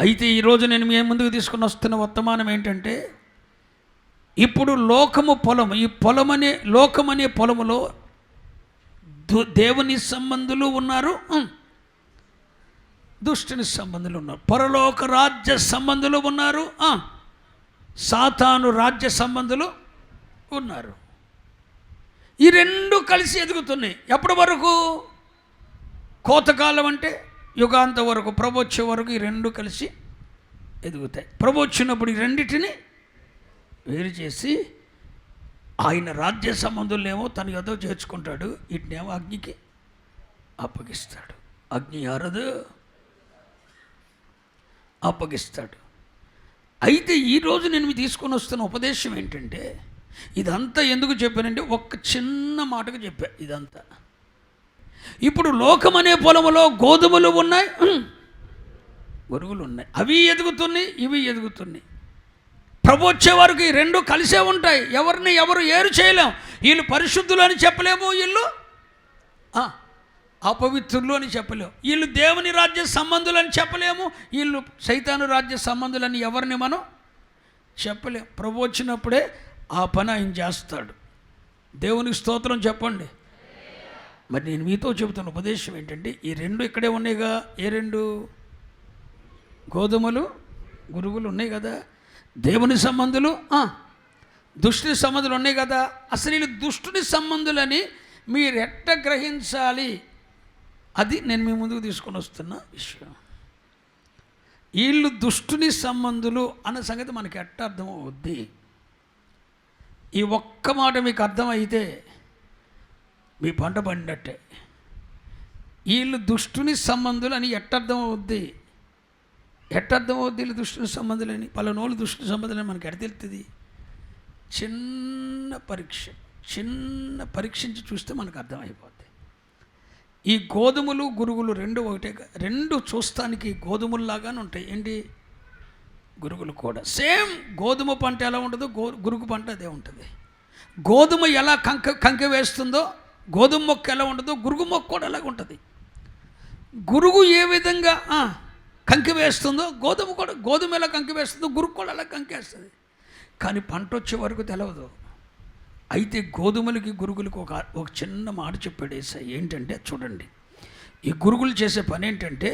అయితే ఈరోజు నేను మీ ముందుకు తీసుకుని వస్తున్న వర్తమానం ఏంటంటే ఇప్పుడు లోకము పొలము ఈ పొలం అనే లోకం అనే పొలములో దు- దేవుని సంబంధులు ఉన్నారు దుష్టుని సంబంధులు ఉన్నారు పరలోక రాజ్య సంబంధులు ఉన్నారు సాతాను రాజ్య సంబంధులు ఉన్నారు. ఈ రెండు కలిసి ఎదుగుతున్నాయి. ఎప్పటి వరకు? కోతకాలం అంటే యుగాంత వరకు ప్రభు వరకు ఈ రెండు కలిసి ఎదుగుతాయి. ప్రభు వచ్చినప్పుడు ఈ రెండింటిని వేరు చేసి ఆయన రాజ్య సంబంధులనేమో తన ఏదో చేర్చుకుంటాడు వీటినేమో అగ్నికి అప్పగిస్తాడు. అగ్ని ఆరదు అప్పగిస్తాడు. అయితే ఈరోజు నేను మీ తీసుకొని వస్తున్న ఉపదేశం ఏంటంటే ఇదంతా ఎందుకు చెప్పానంటే ఒక్క చిన్న మాటకు చెప్పా ఇదంతా. ఇప్పుడు లోకం అనే పొలంలో గోధుమలు ఉన్నాయి గురువులు ఉన్నాయి అవి ఎదుగుతున్నాయి ఇవి ఎదుగుతున్నాయి. ప్రభు వచ్చే వరకు ఈ రెండు కలిసే ఉంటాయి. ఎవరిని ఎవరు ఏరు చేయలేం. వీళ్ళు పరిశుద్ధులు అని చెప్పలేము వీళ్ళు. ఆ, అపవిత్రులు అని చెప్పలేము. వీళ్ళు దేవుని రాజ్య సంబంధులు అని చెప్పలేము. వీళ్ళు సైతాను రాజ్య సంబంధులని ఎవరిని మనం చెప్పలేం. ప్రభు వచ్చినప్పుడే ఆ పని ఆయన చేస్తాడు. దేవునికి స్తోత్రం చెప్పండి. మరి నేను మీతో చెబుతున్న ఉపదేశం ఏంటంటే ఈ రెండు ఇక్కడే ఉన్నాయిగా. ఏ రెండు? గోధుమలు గురుగులు ఉన్నాయి కదా. దేవుని సంబంధులు దుష్టుని సంబంధులు ఉన్నాయి కదా. అసలు వీళ్ళు దుష్టుని సంబంధులని మీరు గ్రహించాలి? అది నేను మీ ముందుకు తీసుకొని వస్తున్న విషయం. వీళ్ళు దుష్టుని సంబంధులు అన్న సంగతి మనకి ఎట్ట అర్థమవుద్ది? ఈ ఒక్క మాట మీకు అర్థమైతే మీ పంట పండినట్టే. వీళ్ళు దుష్టుని సంబంధులు అని ఎట్టర్థం అవుద్ది ఎట్టర్థం అవుద్ది వీళ్ళు దుష్టుని సంబంధులని పలానోళ్ళు దుష్టుని సంబంధులని మనకి ఎడ తెలుస్తుంది చిన్న పరీక్ష చిన్న పరీక్షించి చూస్తే మనకు అర్థమైపోద్ది. ఈ గోధుమలు గురుగులు రెండు ఒకటే రెండు చూస్తానికి గోధుమల్లాగానే ఉంటాయి. ఏంటి? గురుగులు కూడా. సేమ్ గోధుమ పంట ఎలా ఉంటుందో గో గురుగు పంట అదే ఉంటుంది. గోధుమ ఎలా కంక కంక వేస్తుందో గోధుమ మొక్క ఎలా ఉంటుందో గురుగు మొక్క కూడా అలాగ ఉంటుంది గురుగు ఏ విధంగా కంకి వేస్తుందో గోధుమ కూడా గోధుమ ఎలా కంకి వేస్తుందో గురుగు కూడా అలా కంకేస్తుంది. కానీ పంట వచ్చే వరకు తెలవదు. అయితే గోధుమలకి గురుగులకి ఒక ఒక చిన్న మాట చెప్పాడు ఏసై. ఏంటంటే చూడండి. ఈ గురుగులు చేసే పని ఏంటంటే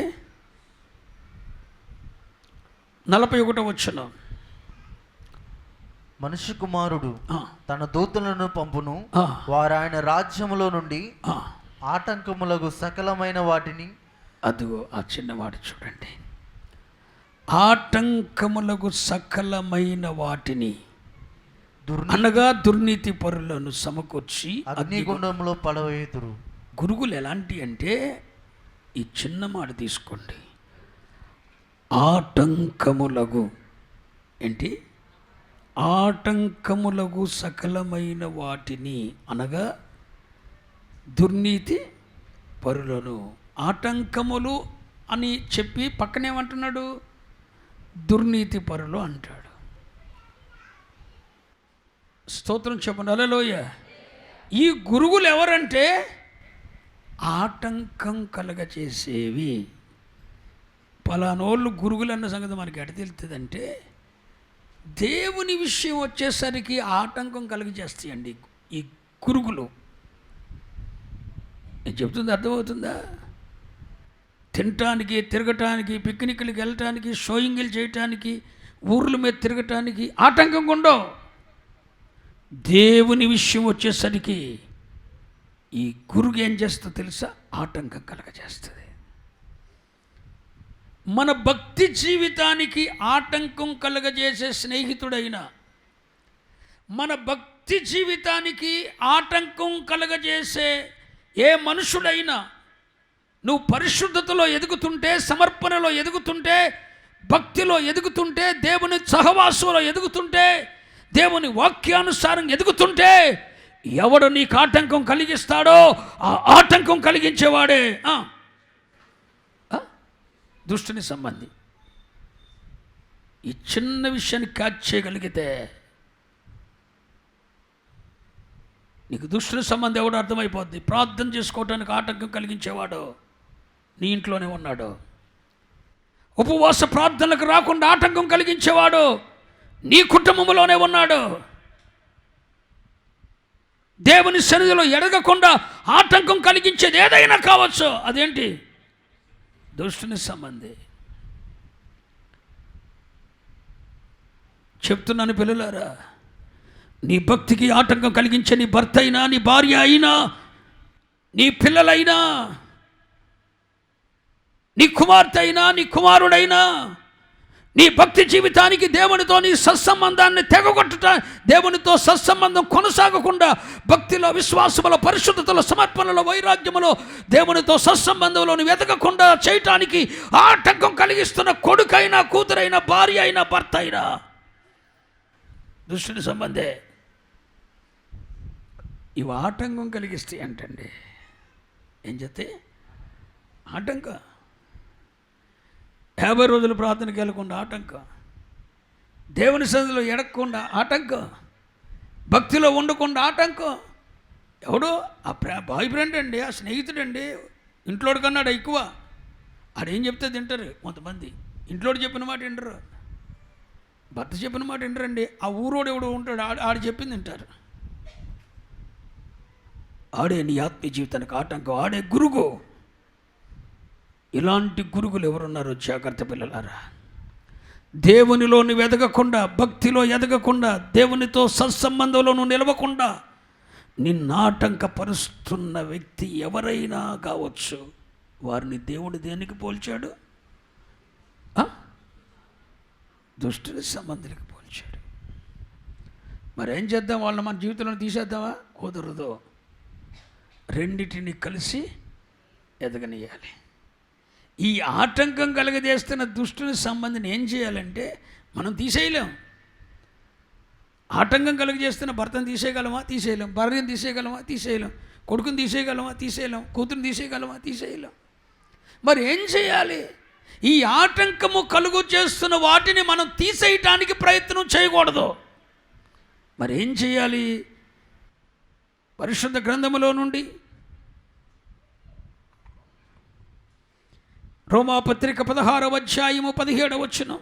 నలభై ఒకటో వచ్చిన మనుష్య కుమారుడు తన దూతలను పంపును. వారు ఆయన రాజ్యములో నుండి ఆటంకములకు సకలమైన వాటిని అదిగో ఆ చిన్నవాడు చూడండి. ఆటంకములకు సకలమైన వాటిని అనగా దుర్నీతి పరులను సమకూర్చి అగ్నిగుండంలో పడవేతురు గురుగులు ఎలాంటి అంటే ఈ చిన్న మాట తీసుకోండి. ఆటంకములగు ఏంటి? ఆటంకములగు సకలమైన వాటిని అనగా దుర్నీతి పరులను. ఆటంకములు అని చెప్పి పక్కనేమంటున్నాడు? దుర్నీతి పరులు అంటాడు. స్తోత్రం చెప్పండి. అలలోయ ఈ గురుగులు ఎవరంటే? ఆటంకం కలగచేసేవి. పలానోళ్ళు గురుగులు అన్న సంగతి మనకి ఎడ తెలుతుందంటే దేవుని విషయం వచ్చేసరికి ఆటంకం కలిగజేస్తాయండి ఈ గురుగులు. నేను చెప్తుంది అర్థమవుతుందా? తినటానికి తిరగటానికి పిక్నిక్లకి వెళ్ళటానికి షోయింగ్లు చేయటానికి ఊర్ల మీద తిరగటానికి ఆటంకం ఉండవు దేవుని విషయం వచ్చేసరికి ఈ గురుగు ఏం చేస్తా తెలుసా? ఆటంకం కలగజేస్తుంది. మన భక్తి జీవితానికి ఆటంకం కలగజేసే స్నేహితుడైన మన భక్తి జీవితానికి ఆటంకం కలగజేసే ఏ మనుషుడైనా నువ్వు పరిశుద్ధతలో ఎదుగుతుంటే సమర్పణలో ఎదుగుతుంటే భక్తిలో ఎదుగుతుంటే దేవుని సహవాసంలో ఎదుగుతుంటే దేవుని వాక్యానుసారం ఎదుగుతుంటే ఎవడు నీకు ఆటంకం కలిగిస్తాడో ఆ ఆటంకం కలిగించేవాడే. దృష్టిని దుష్టుని సంబంధి. ఈ చిన్న విషయాన్ని క్యాచ్ చేయగలిగితే నీకు దుష్టుని సంబంధం ఎవడు అర్థమైపోద్ది. ప్రార్థన చేసుకోవటానికి ఆటంకం కలిగించేవాడు. నీ ఇంట్లోనే ఉన్నాడు. ఉపవాస ప్రార్థనలకు రాకుండా ఆటంకం కలిగించేవాడు నీ కుటుంబంలోనే ఉన్నాడు. దేవుని సన్నిధిలో ఎడగకుండా ఆటంకం కలిగించేది ఏదైనా కావచ్చు. అదేంటి? దుష్టుని సంబంధి. చెప్తున్నాను పిల్లలారా నీ భక్తికి ఆటంకం కలిగించే నీ భర్త అయినా నీ భార్య అయినా నీ పిల్లలైనా నీ కుమార్తె అయినా నీ కుమారుడైనా నీ భక్తి జీవితానికి దేవునితో నీ సత్సంబంధాన్ని తెగగొట్టుట దేవునితో సత్సంబంధం కొనసాగకుండా భక్తిలో విశ్వాసములో పరిశుద్ధతలో సమర్పణలో వైరాగ్యములో దేవునితో సత్సంబంధంలో వెతకకుండా చేయటానికి ఆటంకం కలిగిస్తున్న కొడుకైనా కూతురైనా భార్య అయినా భర్త అయినా. దుష్టుని సంబంధే. ఇవి ఆటంకం కలిగిస్తాయి అంటండి ఏం చెప్తే? ఆటంకం. యాభై రోజులు ప్రార్థనకి వెళ్ళకుండా ఆటంకం. దేవుని సన్నిధిలో ఎడగకుండా ఆటంకం. భక్తిలో ఉండకుండా ఆటంకం. ఎవడో ఆ ప్రా బాయ్ ఫ్రెండ్ అండి ఆ స్నేహితుడండి ఇంట్లోడు కన్నాడు ఎక్కువ. ఆడేం చెప్తే తింటారు కొంతమంది. ఇంట్లోడు చెప్పిన మాట వింటరు. భర్త చెప్పిన మాట వింటారండి. ఆ ఊరోడు ఎవడు ఉంటాడు ఆడు ఆడు చెప్పింది వింటారు. ఆడే నీ ఆత్మీయ జీవితానికి ఆటంకం. ఆడే గురుగు ఇలాంటి గురుగులు ఎవరున్నారో జాగ్రత్త పిల్లలారా. దేవునిలో నువ్వు ఎదగకుండా భక్తిలో ఎదగకుండా దేవునితో సత్సంబంధంలో నువ్వు నిలవకుండా నిన్నాటంకపరుస్తున్న వ్యక్తి ఎవరైనా కావచ్చు. వారిని దేవుడు దేనికి పోల్చాడు? దుష్టుని సంబంధులకు పోల్చాడు. మరి ఏం చేద్దాం? వాళ్ళని మన జీవితంలో తీసేద్దామా? కుదరదు. రెండిటిని కలిసి ఎదగనియాలి. ఈ ఆటంకం కలగజేస్తున్న దుష్టుని సంబంధించి ఏం చేయాలంటే మనం తీసేయలేం. ఆటంకం కలుగజేస్తున్న భర్తను తీసేయగలమా? తీసేయలేం. భార్యను తీసేయగలమా? తీసేయలేం. కొడుకుని తీసేయగలమా? తీసేయలేం. కూతురుని తీసేయగలమా? తీసేయలేం. మరి ఏం చేయాలి? ఈ ఆటంకము కలుగు చేస్తున్న వాటిని మనం తీసేయటానికి ప్రయత్నం చేయకూడదు. మరి ఏం చేయాలి? పరిశుద్ధ గ్రంథములో నుండి రోమాపత్రిక పదహారవ అధ్యాయము పదిహేడవ వచనం.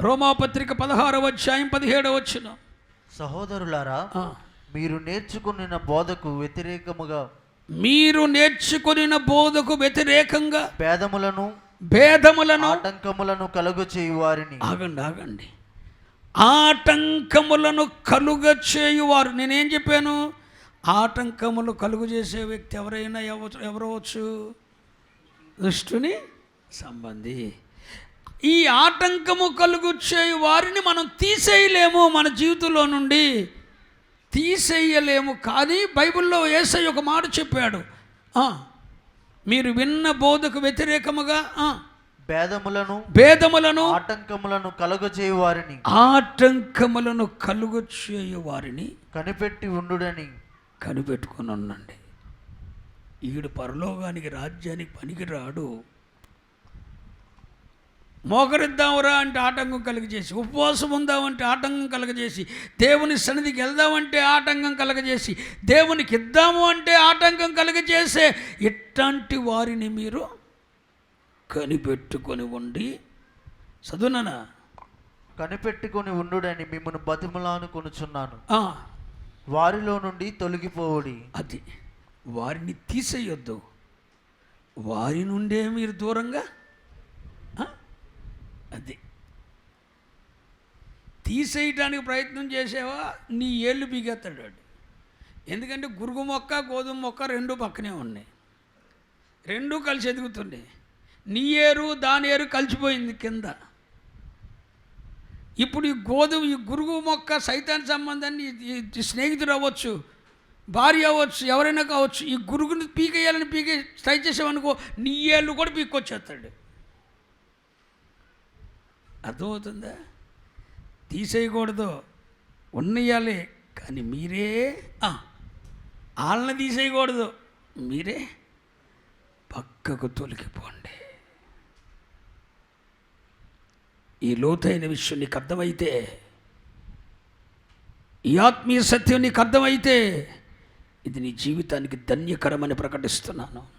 రోమాపత్రిక పదహారవ అధ్యాయం పదిహేడవ వచనం. సహోదరులారా. మీరు నేర్చుకున్న బోధకు వ్యతిరేకముగా మీరు నేర్చుకొనిన బోధకు వ్యతిరేకంగా భేదములను భేదములను ఆటంకములను కలుగు చేయు వారిని. ఆగండి ఆగండి. ఆటంకములను కలుగ చేయువారు నేనేం చెప్పాను? ఆటంకములు కలుగు చేసే వ్యక్తి ఎవరైనా ఎవ- ఎవరవచ్చు? దుష్టుని సంబంధి. ఈ ఆటంకము కలుగు చేయు వారిని మనం తీసేయలేము మన జీవితంలో నుండి. తీసేయలేము కానీ బైబిల్లో ఏసై ఒక మాట చెప్పాడు. మీరు విన్న బోధకు వ్యతిరేకముగా భేదములను భేదములను ఆటంకములను కలుగు చేయు వారిని. ఆటంకములను కలుగు చేయు వారిని కనిపెట్టి ఉండుడని. కనిపెట్టుకుని ఉండండి. ఈడు పరలోకానికి రాజ్యానికి పనికి రాడు మోకరిద్దాంరా అంటే ఆటంకం కలుగజేసి ఉపవాసం ఉందామంటే ఆటంకం కలగజేసి దేవుని సన్నిధికి వెళ్దామంటే ఆటంకం కలగజేసి దేవునికి ఇద్దాము అంటే ఆటంకం కలగజేసే ఇట్లాంటి వారిని మీరు కనిపెట్టుకొని ఉండి చదువునా కనిపెట్టుకొని ఉండుడని మిమ్మల్ని బతిమలాను కొనుచున్నాను వారిలో నుండి తొలగిపోవుడి. అది. వారిని తీసేయొద్దు. వారి నుండే మీరు దూరంగా? అది. తీసేయటానికి ప్రయత్నం చేసేవా? నీ ఏళ్ళు బిగెత్తాడు ఎందుకంటే గురుగు మొక్క గోధుమ మొక్క రెండు పక్కనే ఉన్నాయి. రెండూ కలిసి ఎదుగుతున్నాయి. నీ ఏరు దాని ఏరు కలిసిపోయింది కింద. ఇప్పుడు ఈ గోధుమ ఈ గురుగు మొక్క సైతాన్ సంబంధాన్ని స్నేహితుడు అవ్వచ్చు. భార్య అవ్వచ్చు ఎవరైనా కావచ్చు ఈ గురుగుని పీకేయాలని పీకే ట్రై చేసామనుకో నీ ఏళ్ళు కూడా పీక్కొచ్చేస్తాడు. అర్థమవుతుందా? తీసేయకూడదు. ఉన్నయాలే కానీ మీరే వాళ్ళని తీసేయకూడదు. మీరే పక్కకు తొలగిపోండి. ఈ లోతైన విషయం నీకు అర్థమైతే ఈ ఆత్మీయ సత్యం నీకు అర్థమైతే ఇది నీ జీవితానికి ధన్యకరమని ప్రకటిస్తున్నాను.